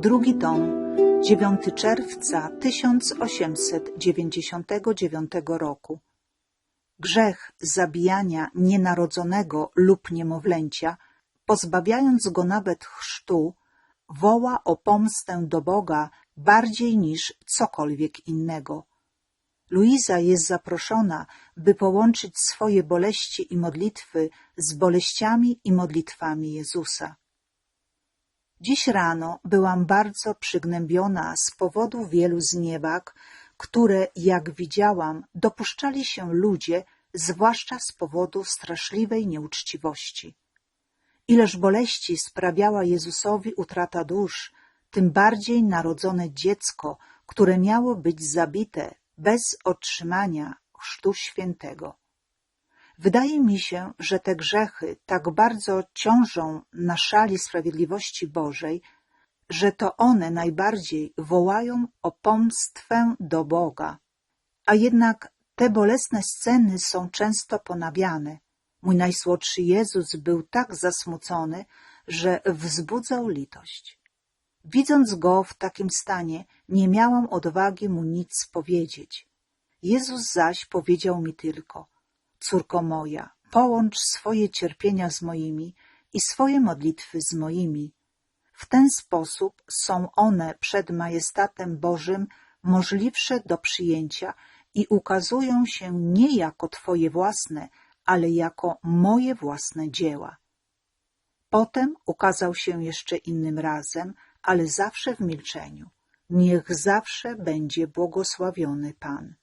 drugi tom, 9 czerwca 1899 roku. Grzech zabijania nienarodzonego lub niemowlęcia, pozbawiając go nawet chrztu, woła o pomstę do Boga bardziej niż cokolwiek innego. Luiza jest zaproszona, by połączyć swoje boleści i modlitwy z boleściami i modlitwami Jezusa. Dziś rano byłam bardzo przygnębiona z powodu wielu zniewag, które, jak widziałam, dopuszczali się ludzie, zwłaszcza z powodu straszliwej nieuczciwości. Ileż boleści sprawiała Jezusowi utrata dusz, tym bardziej narodzone dziecko, które miało być zabite bez otrzymania chrztu świętego. Wydaje mi się, że te grzechy tak bardzo ciążą na szali sprawiedliwości Bożej, że to one najbardziej wołają o pomstwę do Boga. A jednak te bolesne sceny są często ponawiane. Mój najsłodszy Jezus był tak zasmucony, że wzbudzał litość. Widząc go w takim stanie, nie miałam odwagi mu nic powiedzieć. Jezus zaś powiedział mi tylko: Córko moja, połącz swoje cierpienia z moimi i swoje modlitwy z moimi. W ten sposób są one przed majestatem Bożym możliwsze do przyjęcia i ukazują się nie jako Twoje własne, ale jako moje własne dzieła. Potem ukazał się jeszcze innym razem, ale zawsze w milczeniu. Niech zawsze będzie błogosławiony Pan.